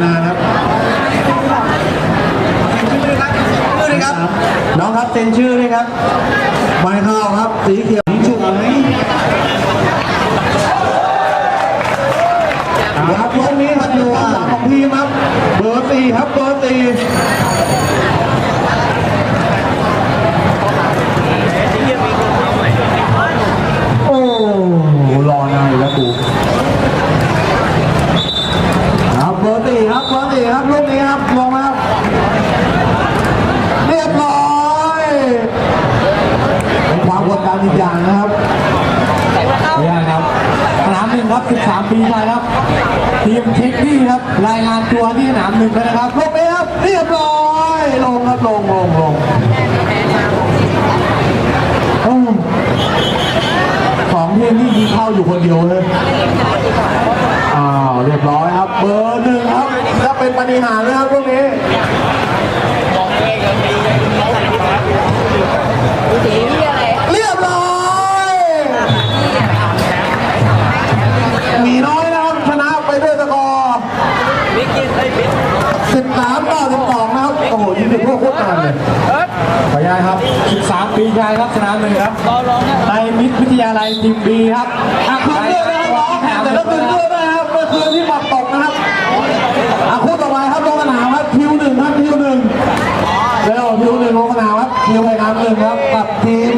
นะครับน้องครับเซ็นชื่อด้วยครับใบข้าวครับ สีเขียวชุกไหมครับตรงนี้ครับอยู่ข้างหลังของทีมครับ เบอร์สี่ครับ เบอร์สี่โอ้รอนานอยู่แล้วกู ครับเบอร์สี่ครับเบอร์สี่ครับลูกนี้ครับลงมาครับเรียบร้อยเป็นความกดดันอีกอย่างนะครับ ไม่ได้ครับสนามหนึ่งครับ 13 ปีชายครับ ทีมเช็คที่ครับ รายงานตัวที่สนามหนึ่งเลยนะครับลงไปครับเรียบร้อยลงครับลงลงลงโอ้สองทีมนี่ยิงเข้าอยู่คนเดียวเลยอ้าวเรียบร้อยครับ เบอร์หนึ่งครับจะเป็นปฏิหารนะครับ ปีชายครับสนามหนึ่งครับในมิตรวิทยาลัยทีมบีครับอะคืนเรื่องนะครับน้องแต่ละคืนเรื่องนะครับเมื่อคืนที่ปักตกนะครับอะคู่ต่อไปครับลงสนามครับคิวหนึ่งครับคิวหนึ่งเร็วคิวหนึ่งลงสนามครับคิวไปน้ำหนึ่งครับกับทีม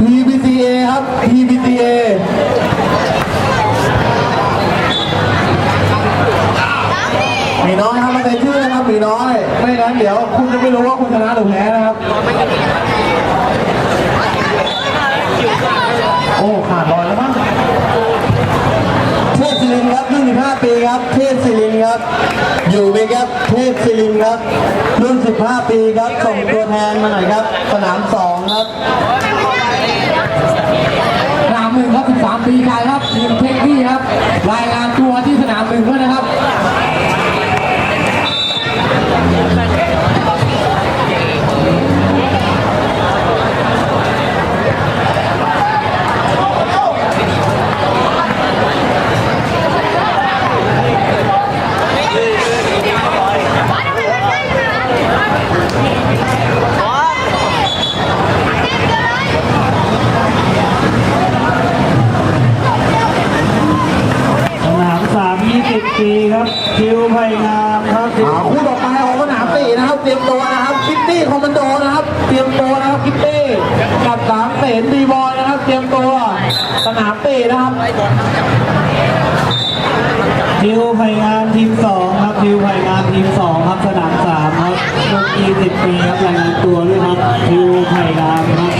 PBCA ครับ PBCA หมีน้อยครับมาใส่ชื่อนะครับหมีน้อย ไม่งั้นเดี๋ยวคุณจะไม่รู้ว่าคุณชนะหรือแพ้นะครับ โอ้ขาดลอยแล้วมั้งเทพศิรินครับรุ่น15ปีครับ เทพศิรินครับ อยู่ไหมครับ เทพศิรินครับ รุ่น 15 ปีครับ ส่งตัวแทนมาหน่อยครับ สนาม 2 ครับสนามหนึ่งครับ 13 ปีชายครับทีมเช็คที่ครับ รายงานตัวที่สนามหนึ่งด้วยนะครับ กับสามเสนดีบอยนะครับ เตรียมตัวสนามสี่นะครับคิวไผ่งามทีมสองครับคิวไผ่งามทีมสองครับสนามสามครับรุ่นยี่สิบปีครับรายงานตัวด้วยครับคิวไผ่งามครับ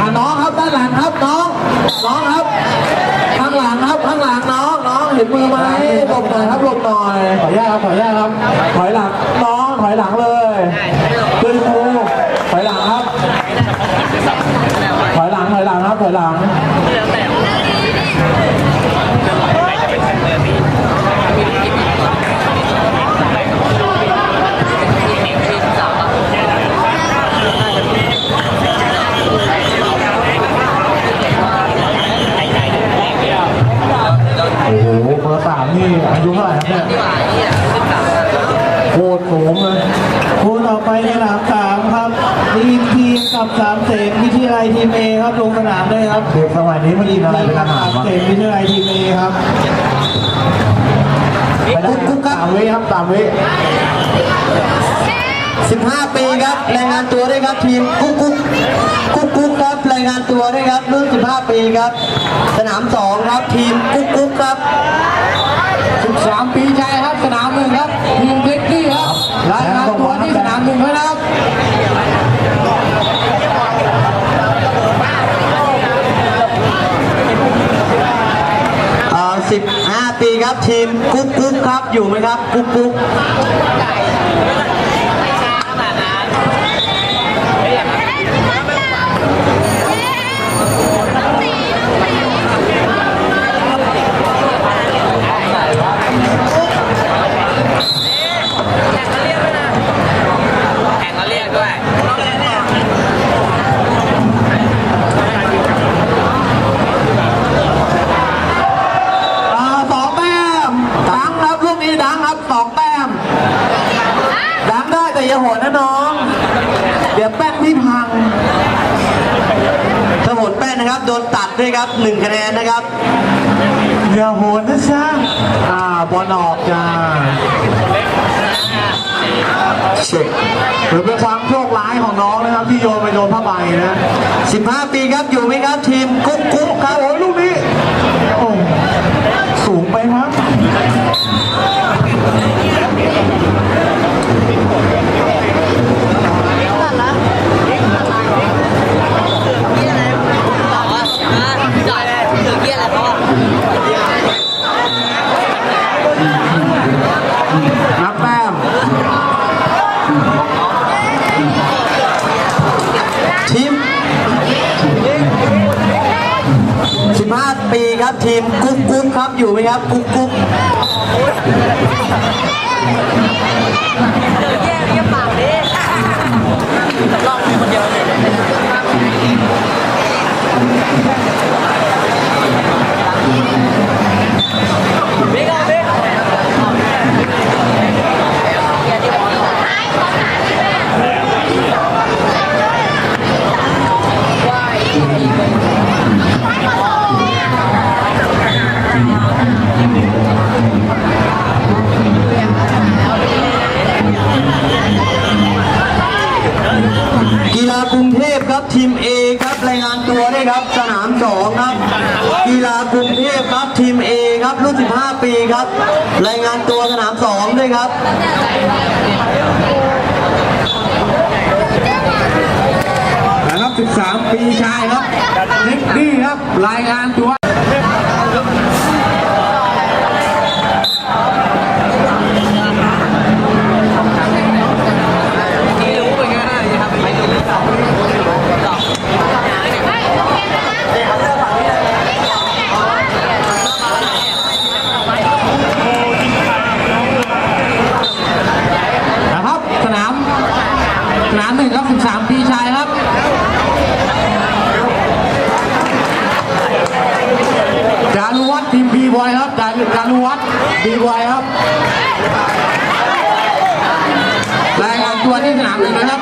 อ่าน้องครับด้านหลังครับน้องน้องครับข้างหลังครับข้างหลังน้องน้องเห็นมือไหมหลบหน่อยครับหลบหน่อยขออนุญาตครับขออนุญาตครับถอยหลังน้องถอยหลังเลยตึงมือถอยหลังครับ ถอยหลังถ อ นี้มันอินอะไรเป็นอาหารสามวะเสนวิทยาลัยทีมเอครับไปได้ครับสามวิครับสามวิ15 ปีครับรายงานตัวด้วยครับทีมกุ๊กกุ๊กกุ๊กกุ๊กครับรายงานตัวด้วยครับรุ่น15 ปีครับ สนาม 2 ครับทีมกุ๊กกุ๊กครับ 13 ปีชายครับ สนามหนึ่งครับ ทีมเช็คที่ครับ รายงานตัวที่สนามหนึ่งด้วยนะครับ เอ่อ15 ปีครับ ทีมกุ๊กกุ๊กครับอยู่ไหมครับกุ๊กกุ๊ก สองแต้มล้างได้แต่อย่าโหดนะน้อง เดี๋ยวแป้งพี่พังถ้าโหดแป้งนะครับ โดนตัดด้วยครับหนึ่งคะแนนนะครับอย่าโหดนะจ๊ะอ่าบอลออกจ้าเช็คหรือเป็นความโชคร้ายของน้องนะครับ ที่โยนไปโดนผ้าใบนะ 15 ปีครับอยู่ไหมครับทีมกุ๊กกุ๊กครับโอ้ลูกนี้ 15 ปีครับทีมกุ๊กกุ๊กครับอยู่ไหมครับกุ๊กกุ๊กกีายงานตัวด้วยครับสนาม2ครับ กีฬากรุงเทพครับทีม A ครับรุ่น 15 ปีครับ รายงานตัวสนาม2ด้วยครับนะครับ 13 ปีชายครับเล็กดี้ครับ รายงานตัว นะครับ สนาม สนามหนึ่งครับ 13 ปีชายครับ จารุวัฒน์ทีมบีบอยครับจารุจารุ วัฒน์บีบอยครับ รายงานตัวที่สนามหนึ่งนะครับ